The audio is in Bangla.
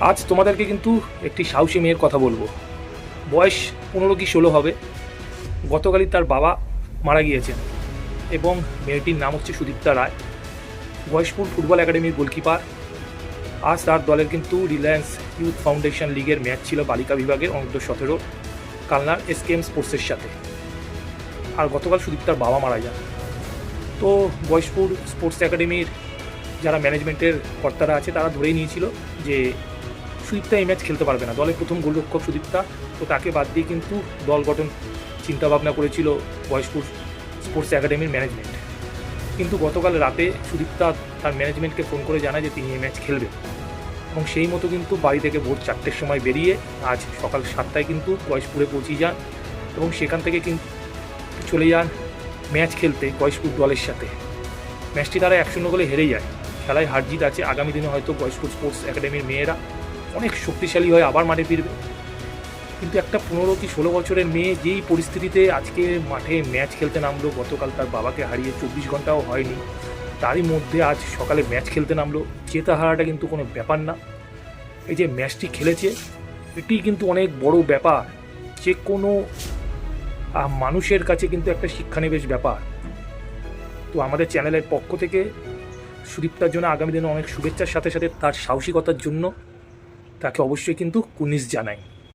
আজ তোমাদেরকে কিন্তু একটি সাহসী মেয়ের কথা বলব। বয়স পনেরো কি ষোলো হবে। গতকালই তার বাবা মারা গিয়েছেন এবং মেয়েটির নাম হচ্ছে সুদীপ্তা রায়। বয়সপুর ফুটবল একাডেমির গোলকিপার। আজ তার দলের কিন্তু রিলায়েন্স ইউথ ফাউন্ডেশন লিগের ম্যাচ ছিল বালিকা বিভাগের অনূর্ধ্ব সতেরো, কালনার এসকেএম স্পোর্টসের সাথে। আর গতকাল সুদীপ্তার বাবা মারা যান। তো বয়সপুর স্পোর্টস একাডেমির যারা ম্যানেজমেন্টের কর্তারা আছে, তারা ধরেই নিয়েছিল যে সুদীপ্তা এই ম্যাচ খেলতে পারবে না। দলের প্রথম গোলরক্ষক সুদীপ্তা, তো তাকে বাদ দিয়ে কিন্তু দল গঠন চিন্তাভাবনা করেছিল বয়সপুর স্পোর্টস একাডেমির ম্যানেজমেন্ট। কিন্তু গতকাল রাতে সুদীপ্তা তার ম্যানেজমেন্টকে ফোন করে জানায় যে তিনি এই ম্যাচ খেলবেন। এবং সেই মতো কিন্তু বাড়ি থেকে ভোর চারটের সময় বেরিয়ে আজ সকাল সাতটায় কিন্তু বয়সপুরে পৌঁছে যান এবং সেখান থেকে কিন্তু চলে যান ম্যাচ খেলতে বয়সপুর দলের সাথে। ম্যাচটি তারা এক শূন্য গোলে হেরে যায়। খেলায় হার জিত আছে আগামী দিনে হয়তো বয়স্ক স্পোর্টস একাডেমির মেয়েরা। অনেক শক্তিশালী হয়ে আবার মাঠে ফিরবে। কিন্তু একটা পনেরো কি ষোলো বছরের মেয়ে যেই পরিস্থিতিতে আজকে মাঠে ম্যাচ খেলতে নামলো, গতকাল তার বাবাকে হারিয়ে চব্বিশ ঘন্টাও হয়নি, তারই মধ্যে আজ সকালে ম্যাচ খেলতে নামলো। জেতা হারাটা কিন্তু কোনো ব্যাপার না। এই যে ম্যাচটি খেলেছে, এটি কিন্তু অনেক বড় ব্যাপার। যে কোনো মানুষের কাছে কিন্তু একটা শিক্ষানিবেশ ব্যাপার। তো আমাদের চ্যানেলের পক্ষ থেকে সুদীপ্তার জন্য আগামী দিনে অনেক শুভেচ্ছার সাথে সাথে তার সাহসিকতার জন্য তাকে অবশ্যই কিন্তু কুনিস জানাই।